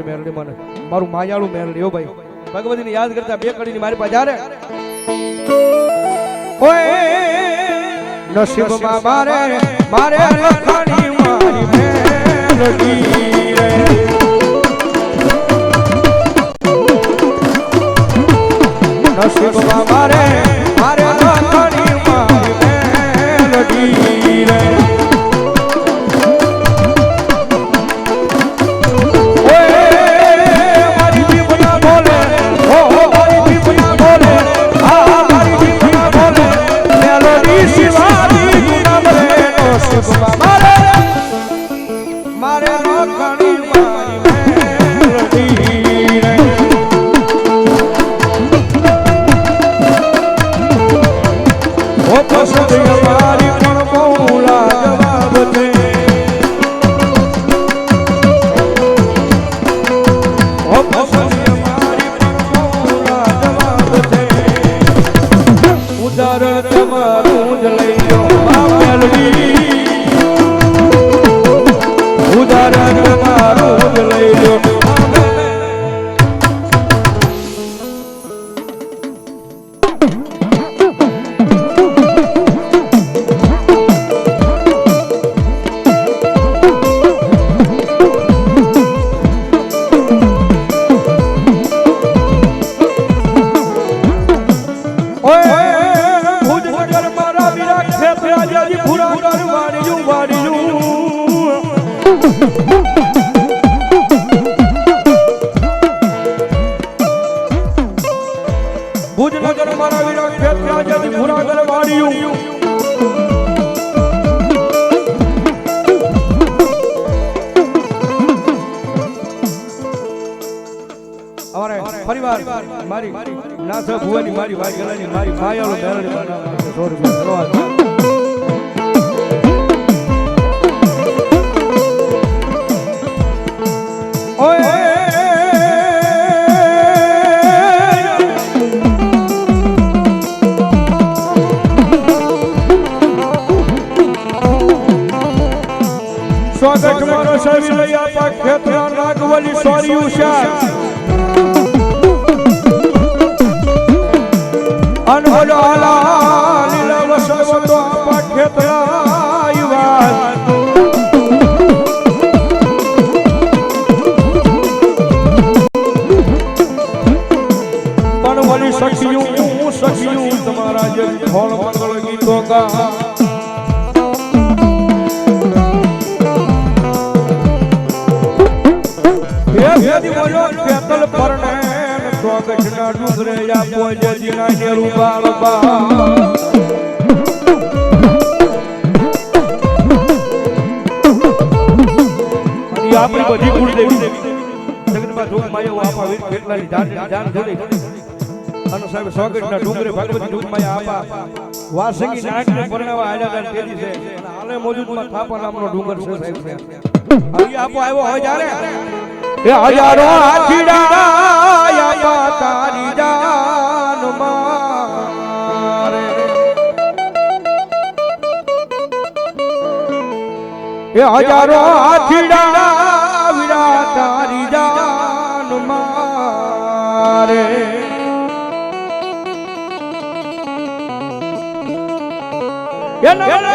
મારી મેલડી મને. મારું માયાળું મેલડી હો ભાઈ. ભગવતીને યાદ કરતા બે કડીની મારી પાસે જ્યારે ઓય નસીબમાં મારે મારે લખાણી મારી મેલડી રે નસીબમાં મારે ઉદાહરણ તમારું ભુજનગર મારા વીરા ખેત રાજાજી પુરાગર વાડિયું પરિવાર, મારી નાથ ભુવાની મારી વાઘેલાની મારી માયાળો મેરડી બનાવવા સો રૂપિયા સ્વાગત મારો સવી લઈ આપા ખેતરા નાગવલી સોરી ઉષા અનવલ આલા લીલા આપા ખેતરા યુવાન. પણ વળી સખિયું હું સખિયું તમારા જે ફળ મંગળ ગીતો ગા. હે બોલો પેતલ પરણે સ્વાગતના ડુંગરે આપો જે ને રૂબા રૂબા આપણી બધી કુળદેવી, જગતમાં ધૂપ માયો આપા વીર કેટલાની જાન જાન જોડે અને સાહેબ સ્વાગતના ડુંગરે ભગવતી ધૂપ માયા આપા. વાસંગી નાગને પરણાવા આલ્યા હતા તેદી છે. હાલે મોજૂદમાં થાપા નામનો ડુંગર છે સાહેબ. અહીં આપો આવ્યો હોય જ્યારે એ હજારો આખીડા તારી જાન મારે એ હજારો આખીડા વિરા તારી જાન મારે એ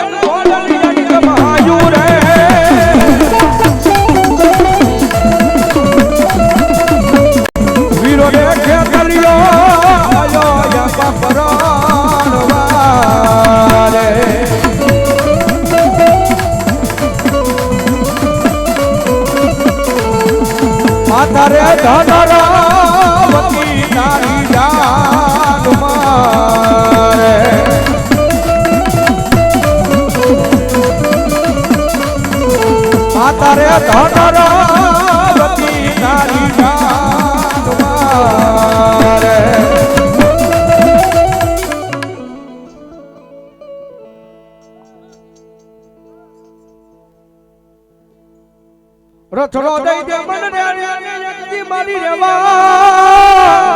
માતા રે ધનરાવતી તારી જાન મારે. માતા રે ધનરાવતી તારી જાન મારે. ની રેવા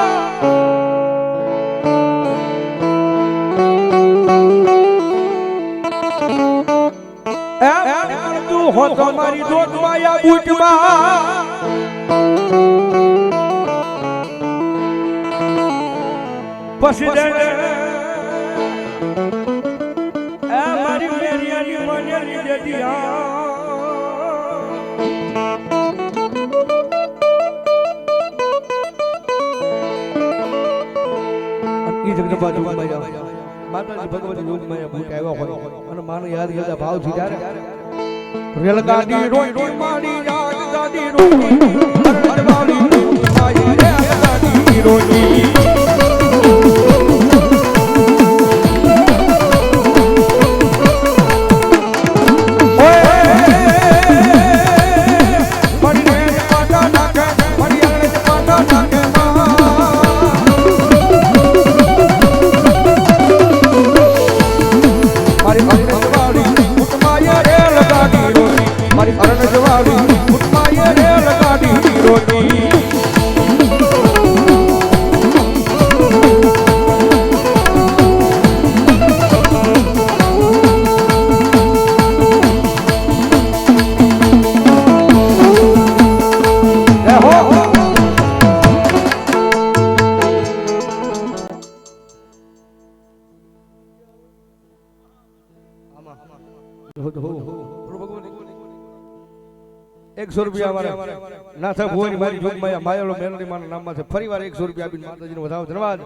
હો તમારી જોત માયા બૂટમાં. પછી જગદંબા જોગમાયા માતાજી ભગવતી જોગમાયા ભૂત આવ્યા હોય. અને માનો યાદ કરતા ભાવ ત્યારે. રેલગાડી રોઈ મારી યાદ ગાડી રોઈ એકસો રૂપિયા અમારે નાથા ભુવાની મારી જોગમાયા માયાલો મેલડી માના નામમાં છે. ફરી વાર એકસો રૂપિયા આપીને માતાજીનો વધાવો ધન્યવાદ.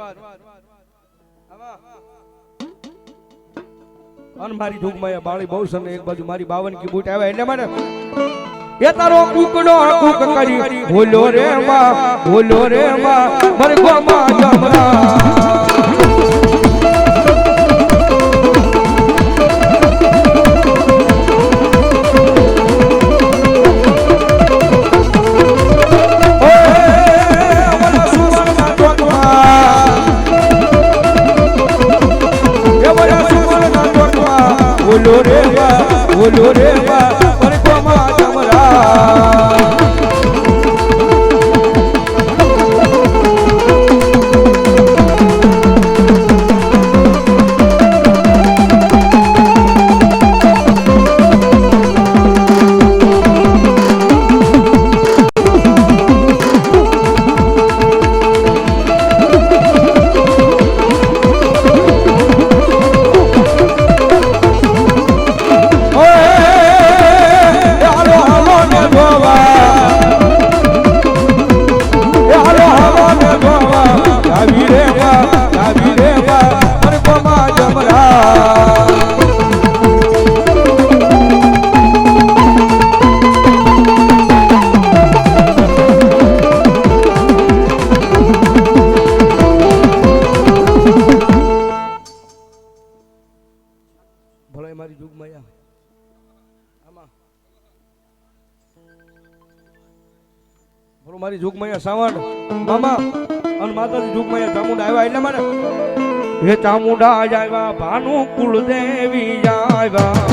અન મારી જોગમાયા બાળી બહુ સને એક બાજુ મારી બાવન કી બૂટ આવ્યા એટલે માટે. એ તારો કુકડો કુક કરી. બોલો રે માં, બોલો રે માં મરગો માં જમરા. બોલો રે બા બોલો રે બા હાલો જુગમાયા સાવણ. મામા, અને માતાજી જુગમૈયા ચામુંડા આવ્યા એટલે મારે હે ચામુંડા આવ્યા, ભાનુ કુળદેવી આવ્યા.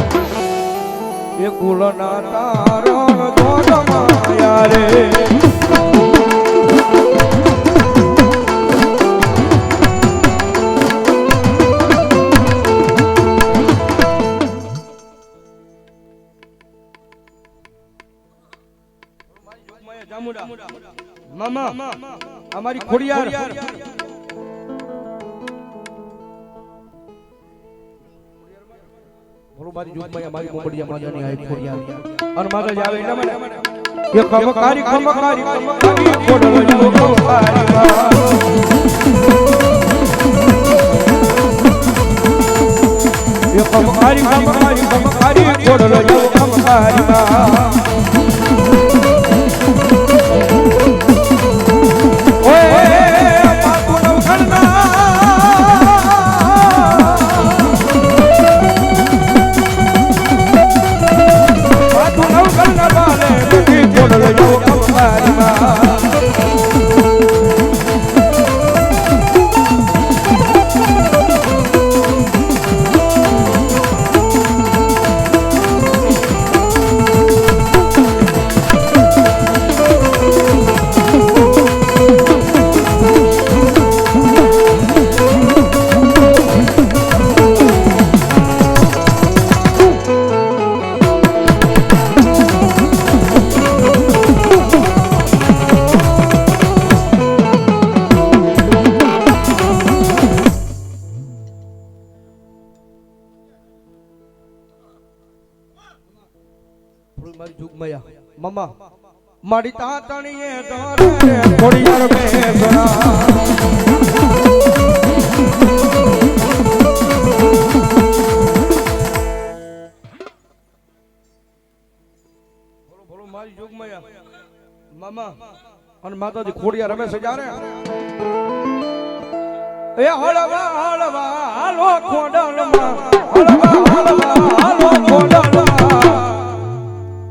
એ કુળના તારો દોડ માયા રે. મામા, અમારી ખોડિયાર. મારી જુગમાં મારી મોમડિયા માજાની આ ખોડિયાર. અને માતા આવે એટલા માટે એ ખમકારી ખમકારી ખમકારી ખોડલો જો ખમકારી એ ખમકારી ખમકારી ખમકારી ખોડલો જો ખમકારી મારી તાતણીએ દોરે થોડી જોગમાયા મામા, અને માતાજી ખોડિયા રમે છે જાણે એ હળવા હળવા, હાલો ખોડલમાં. હળવા હળવા, હાલો ખોડલમાં.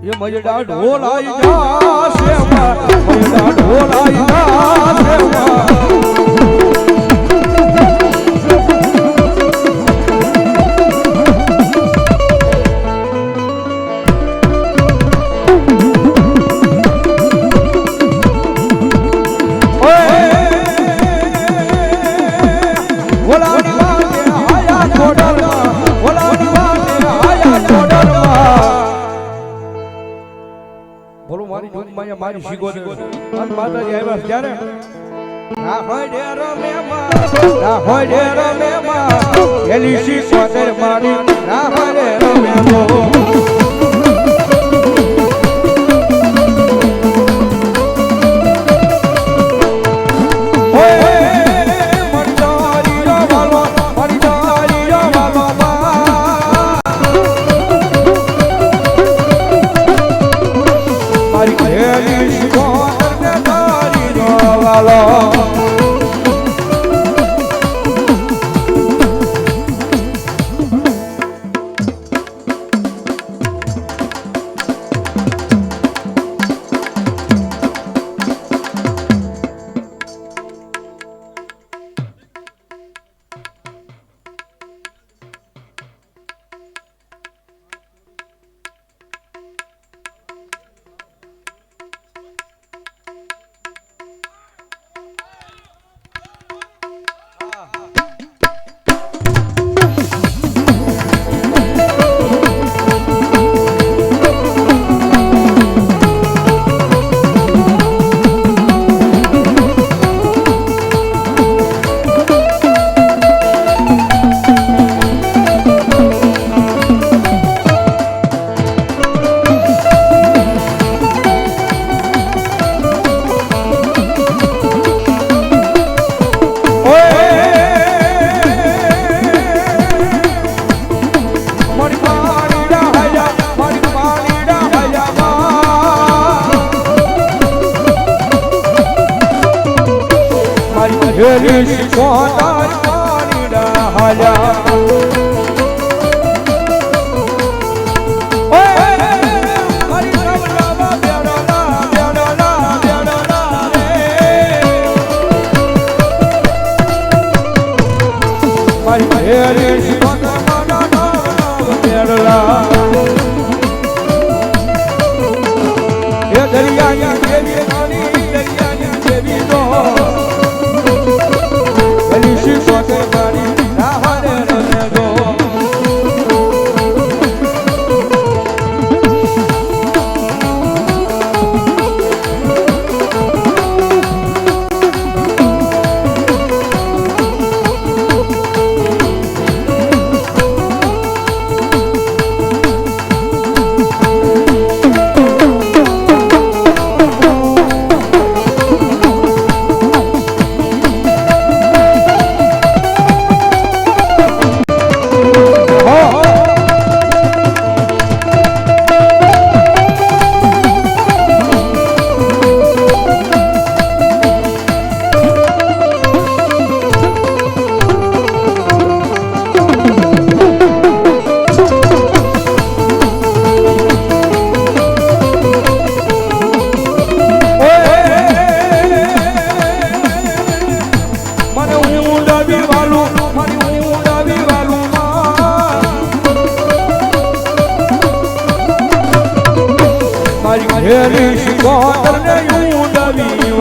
એ મજડા ઢોલ આઈ જાશે મજડા ઢોલ આઈ જાશે મારી શીખો અને માતાજી આવ્યા ત્યારે? હોય ડેર મેમાં. હોય ડેર મેમાં. એલી શીખો મારી. ડેર મેમો.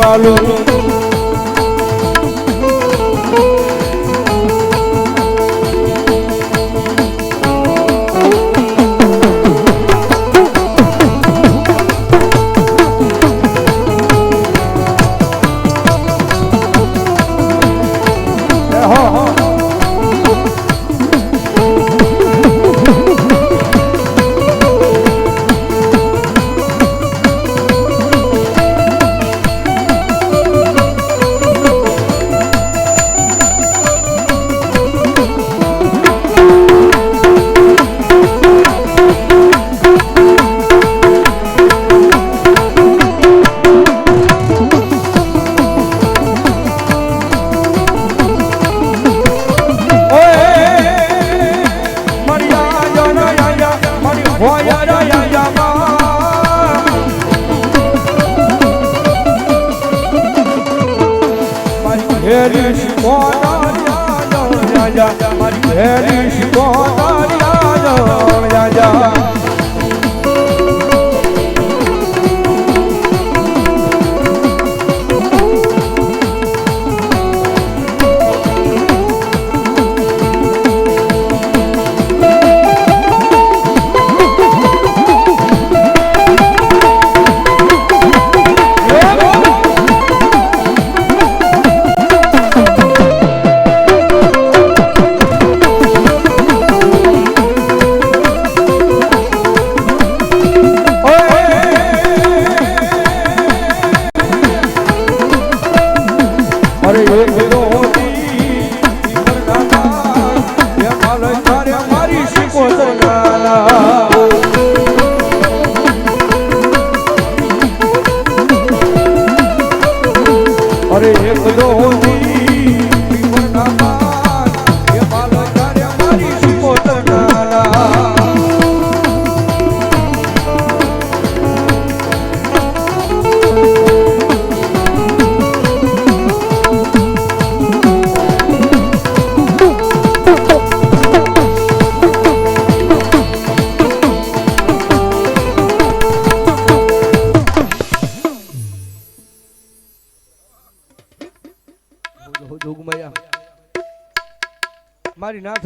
వాళ్ళు ભેરી શિકોતરિયા રાજા મારી ભેરી શિકોતરિયા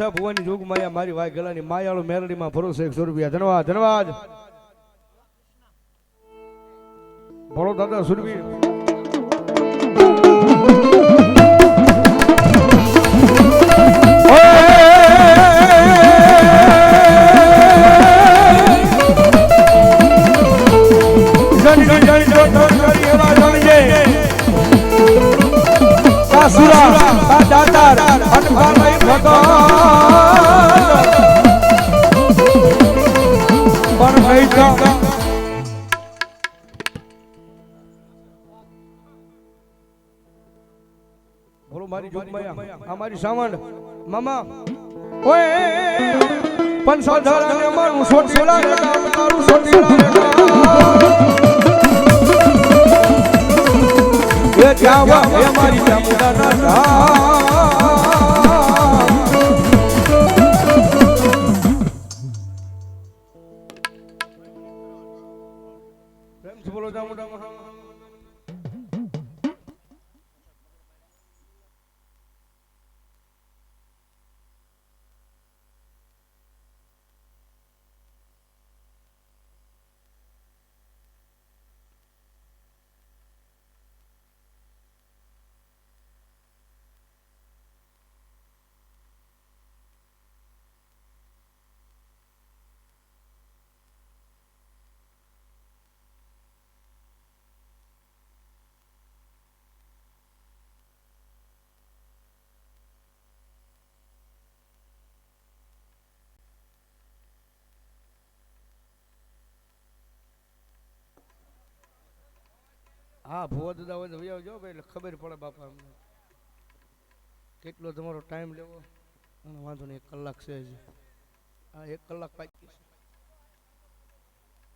મારી ભુવાની જોગ માયા, મારી વાય ગલાની માયાળુ મેલડીમાં ભરોસે એકસો રૂપિયા. ધન્યવાદ ધન્યવાદ. ભણો દાદા સુરવીર. સાવંડ. મામા. ઓય પંચોધર અને મારું સોટીલા રે તારું સોટીલા રે એ જાવા, એ મારી ચામુંડાના ધામ હા, ભુવા દાદા હોય તો ભાઈ આવજો ભાઈ, એટલે ખબર પડે બાપા અમને. કેટલો તમારો ટાઈમ લેવો? વાંધો નહીં, એક કલાક છે હા, એક કલાક બાકી છે.